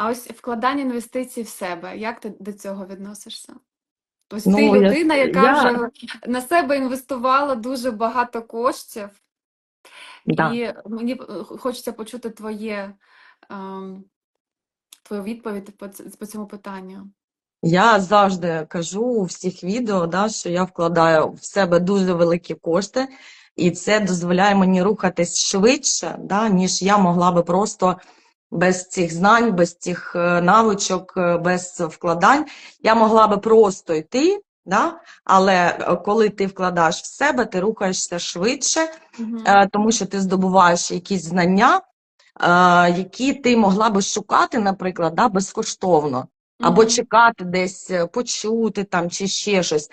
А ось вкладання інвестицій в себе, як ти до цього відносишся? Ось Ну, ти я- людина, яка я- вже на себе інвестувала дуже багато коштів, Да. і мені е, хочеться почути твоє, ем, твою відповідь по, по цьому питанню. Я завжди кажу у всіх відео, да, що я вкладаю в себе дуже великі кошти, і це дозволяє мені рухатись швидше, да, ніж я могла би просто без цих знань, без цих е, навичок, е, без вкладань. Я могла би просто йти, да, але е, коли ти вкладаєш в себе, ти рухаєшся швидше, е, тому що ти здобуваєш якісь знання, які ти могла би шукати, наприклад, да, безкоштовно або чекати десь почути там чи ще щось.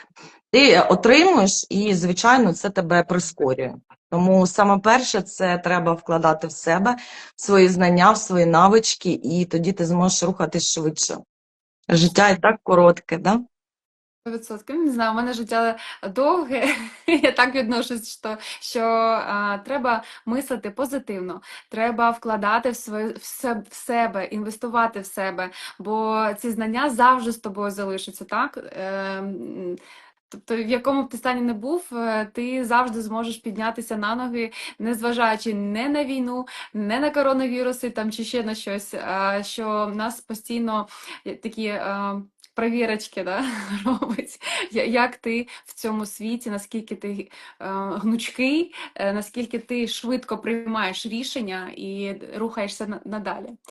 Ти отримуєш, і, звичайно, це тебе прискорює. Тому саме перше це треба вкладати в себе, в свої знання, в свої навички, і тоді ти зможеш рухатись швидше. Життя і так коротке, да? 100%. Не знаю, у мене життя довге. Я так відношусь, що, що а, треба мислити позитивно, треба вкладати в, своє, в, се- в себе, інвестувати в себе, бо ці знання завжди з тобою залишаться, так? Ем, Тобто, в якому б ти стані не був, е, ти завжди зможеш піднятися на ноги, незважаючи не на війну, не на коронавіруси там чи ще на щось, що нас постійно е, такі е, провірочки да, робить, як ти в цьому світі, наскільки ти гнучкий, наскільки ти швидко приймаєш рішення і рухаєшся надалі.